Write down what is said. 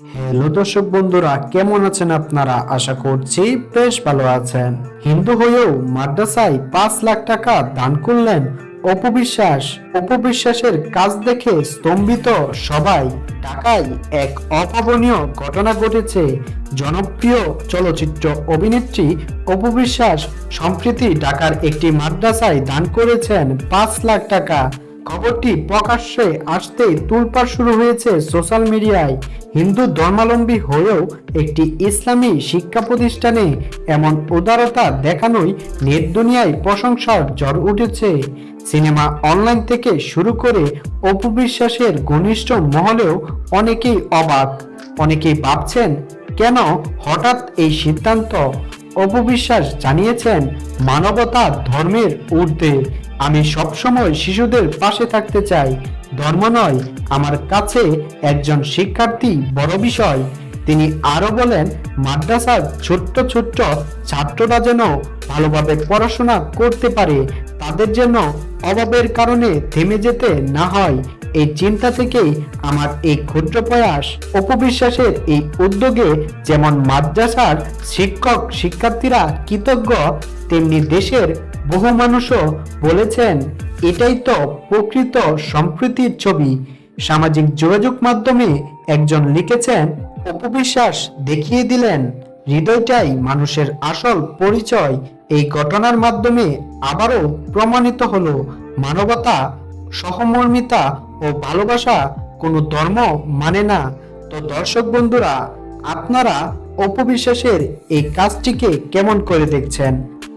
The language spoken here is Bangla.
হ্যালো দর্শক বন্ধুরা, কেমন আছেন আপনারা? আশা করছি বেশ ভালো আছেন। হিন্দু হয়েও মাদ্রাসায় পাঁচ লাখ টাকা দান করলেন অপবিশ্বাস। অপবিশ্বাসের কাজ দেখে স্তম্ভিত সবাই ঢাকায় এক অভাবনীয় ঘটনা ঘটেছে। জনপ্রিয় চলচ্চিত্র অভিনেত্রী অপবিশ্বাস সম্প্রতি ঢাকার একটি মাদ্রাসায় দান করেছেন পাঁচ লাখ টাকা। খবরটি প্রকাশ্যে আসতেই তুলপাড় শুরু হয়েছে সোশ্যাল মিডিয়ায়। হিন্দু ধর্মাবলম্বী হয়েও একটি ইসলামী শিক্ষা প্রতিষ্ঠানে এমন উদারতা দেখানোই নেট দুনিয়ায় প্রশংসার ঝড় উঠেছে। সিনেমা অনলাইন থেকে শুরু করে অপু বিশ্বাসের ঘনিষ্ঠ মহলেও অনেকেই অবাক। অনেকেই ভাবছেন, কেন হঠাৎ এই সিদ্ধান্ত? অপবিশ্বাস জানিয়েছেন, মানবতা ধর্মের ঊর্ধ্বে। আমি সবসময় শিশুদের পাশে থাকতে চাই। ধর্ম নয়, আমার কাছে একজন শিক্ষার্থী বড় বিষয়। তিনি আরও বলেন, মাদ্রাসার ছোট্ট ছোট্ট ছাত্ররা যেন ভালোভাবে পড়াশোনা করতে পারে, তাদের যেন অভাবের কারণে থেমে যেতে না হয়। এই চিন্তা থেকেই আমার এই ক্ষুদ্র প্রয়াস, অপবিশ্বাসের এই উদ্যোগে যেমন মাদ্রাসার শিক্ষক শিক্ষার্থীরা কৃতজ্ঞ তেমনি দেশের বহু মানুষও বলেছেন, এটাই তো প্রকৃত সম্প্রীতির ছবি। সামাজিক যোগাযোগ মাধ্যমে একজন লিখেছেন, অপবিশ্বাস দেখিয়ে দিলেন, হৃদয়টাই মানুষের আসল পরিচয়। এই ঘটনার মাধ্যমে আবারও প্রমাণিত হলো, মানবতা, সহমর্মিতা ও ভালোবাসা কোনো ধর্ম মানে না। তো দর্শক বন্ধুরা, আপনারা অপবিশ্বাসের এই কাজটিকে কেমন করে দেখছেন?